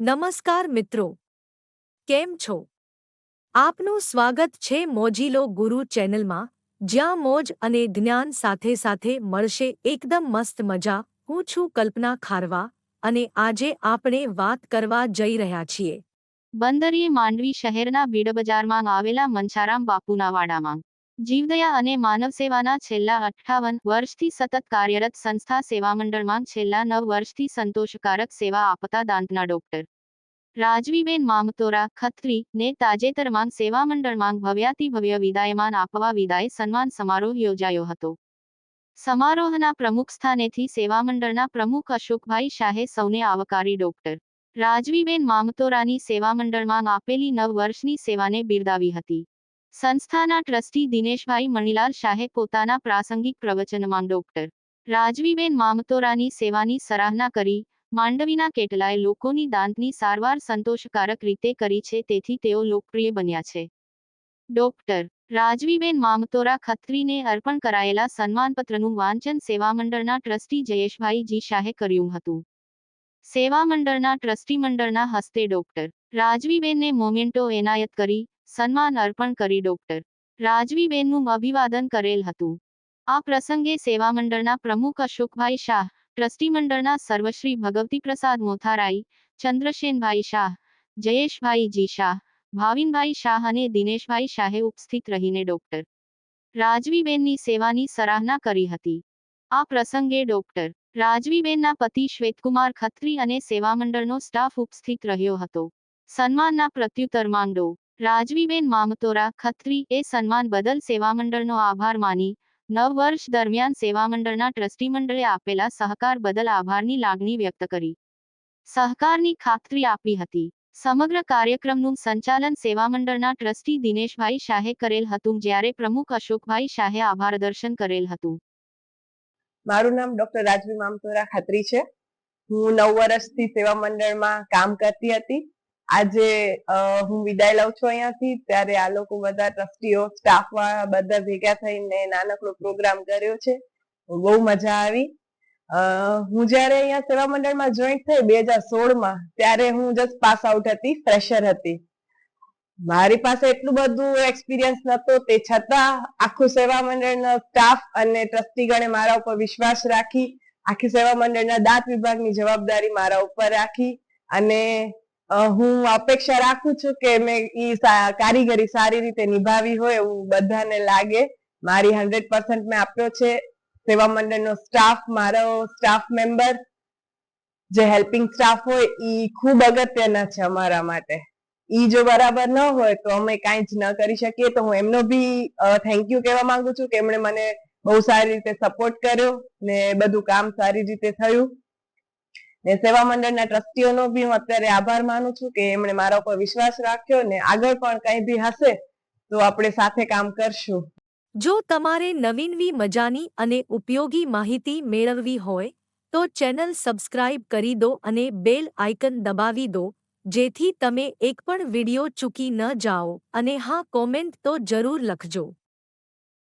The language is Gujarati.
નમસ્કાર મિત્રો કેમ છો આપનું સ્વાગત છે મોજીલો ગુરુ ચેનલમાં જ્યાં મોજ અને જ્ઞાન સાથે સાથે મળશે એકદમ મસ્ત મજા હું છું કલ્પના ખારવા અને આજે આપણે વાત કરવા જઈ રહ્યા છીએ બંદરીય માંડવી શહેરના બીડબજારમાં આવેલા મનસારામ બાપુના વાડામાં જીવદયા અને માનવ સેવાના છેલ્લા અઠ્ઠાવન વર્ષથી સતત કાર્યરત સંસ્થા સેવામંડળમાં છેલ્લા નવ વર્ષથી સંતોષકારક સેવા આપતા દાંતના ડોક્ટર. રાજવીબેન મામતોરા ખત્રી ને તાજેતરમાં સેવામંડળમાં ભવ્યાતિ ભવ્ય વિદાયમાન આપવા વિદાય સન્માન સમારોહ યોજાયો હતો. સમારોહના પ્રમુખ સ્થાનેથી સેવામંડળના પ્રમુખ અશોકભાઈ શાહે સૌને આવકારી ડોક્ટર. રાજવીબેન મામતોરાની સેવામંડળમાં આપેલી નવ વર્ષની સેવાને બિરદાવી હતી. સંસ્થાના ટ્રસ્ટી દિનેશભાઈ મણીલાલ શાહે પોતાના પ્રાસંગિક પ્રવચનમાં ડોક્ટર રાજવીબેન મામતોરાની સેવાની સરાહના કરી, માંડવીના કેટલાય લોકોની દાંતની સારવાર સંતોષકારક રીતે કરી છે તેથી તેઓ લોકપ્રિય બન્યા છે. ડોક્ટર રાજવીબેન મામતોરા ખત્રીને અર્પણ કરાયેલા સન્માનપત્રનું વાંચન સેવામંડળના ટ્રસ્ટી જયેશભાઈ જી શાહે કર્યું હતું. સેવામંડળના ટ્રસ્ટી મંડળના હસ્તે ડોક્ટર રાજવીબેનને મોમેન્ટો એનાયત કરી સન્માન અર્પણ કરી ડોક્ટર રાજવીબેનનું અભિવાદન કરેલ હતું. આ પ્રસંગે સેવામંડળના પ્રમુખ અશોકભાઈ શાહ ટ્રસ્ટી મંડળના સર્વશ્રી ભગવતી પ્રસાદ મોથારાઈ, ચંદ્રશેનભાઈ શાહ જયેશભાઈ જી શાહ, ભાવિનભાઈ શાહ અને દિનેશભાઈ શાહે ઉપસ્થિત રહીને ડોક્ટર રાજવીબેનની સેવાની સરાહના કરી હતી. આ પ્રસંગે ડોક્ટર રાજવીબેનના પતિ શ્વેતકુમાર ખત્રી અને સેવામંડળનો સ્ટાફ ઉપસ્થિત રહ્યો હતો. સન્માનના પ્રત્યુત્તર માંગડો રાજવીબેન મામતોરા, ખત્રી, એ સન્માન બદલ સેવામંડળનો આભાર માની, નવ વર્ષ દરમિયાન સેવામંડળના ટ્રસ્ટી મંડળે આપેલા સહકાર બદલ આભારની લાગણી વ્યક્ત કરી. સહકારની ખાતરી આપી હતી. સમગ્ર કાર્યક્રમનું સંચાલન સેવામંડળના ટ્રસ્ટી દિનેશભાઈ શાહે કરેલ હતું, જ્યારે પ્રમુખ અશોકભાઈ શાહે આભાર દર્શન કરેલ હતું. મારું નામ ડોક્ટર રાજવી મામતોરા ખાતરી છે. હું નવ વર્ષથી સેવા મંડળમાં કામ કરતી હતી. આજે હું વિદાય લઉં છું અહીંયાથી. ત્યારે આ લોકો બધા ટ્રસ્ટીઓ સ્ટાફ વાળા બધા ભેગા થઈને નાનકડો પ્રોગ્રામ કર્યો છે. બહુ મજા આવી. હું જ્યારે અહીંયા સેવા મંડળમાં જોઈન્ટ થઈ બે હજાર સોળમાં, ત્યારે હું જસ્ટ પાસ આઉટ હતી ફ્રેશર હતી. મારી પાસે એટલું બધું એક્સપિરિયન્સ નતો, તે છતાં આખું સેવા મંડળનો સ્ટાફ અને ટ્રસ્ટીગણે મારા ઉપર વિશ્વાસ રાખી. આખી સેવા મંડળના દાંત વિભાગની જવાબદારી મારા ઉપર રાખી અને હું અપેક્ષા રાખું છું કે મેં ઈ કારીગરી સારી રીતે નિભાવી હોય એવું બધાને લાગે. મારી હંડ્રેડ પર્સન્ટ મેં આપ્યો છે. સેવા મંડળનો સ્ટાફ મારો સ્ટાફ મેમ્બર જે હેલ્પિંગ સ્ટાફ હોય, ઈ ખૂબ અગત્યના છે અમારા માટે. ઈ જો બરાબર ન હોય તો અમે કાંઈ જ ન કરી શકીએ. તો હું એમનો બી થેન્ક યુ કહેવા માંગુ છું કે એમણે મને બહુ સારી રીતે સપોર્ટ કર્યો ને બધું કામ સારી રીતે થયું. ને સેવા મંડળના ટ્રસ્ટીઓનો બી હું અત્યારે આભાર માનું છું કે એમણે મારા ઉપર વિશ્વાસ રાખ્યો ને આગળ પણ કંઈ બી હશે તો આપણે સાથે કામ કરશું. જો તમારે નવીનવી મજાની અને ઉપયોગી માહિતી મેળવવી હોય, તો ચેનલ સબસ્ક્રાઇબ કરી દો અને બેલ આઇકન દબાવી દો, જેથી તમે એક પણ વિડિયો ચૂકી ન જાઓ. અને હા, કોમેન્ટ તો જરૂર લખજો.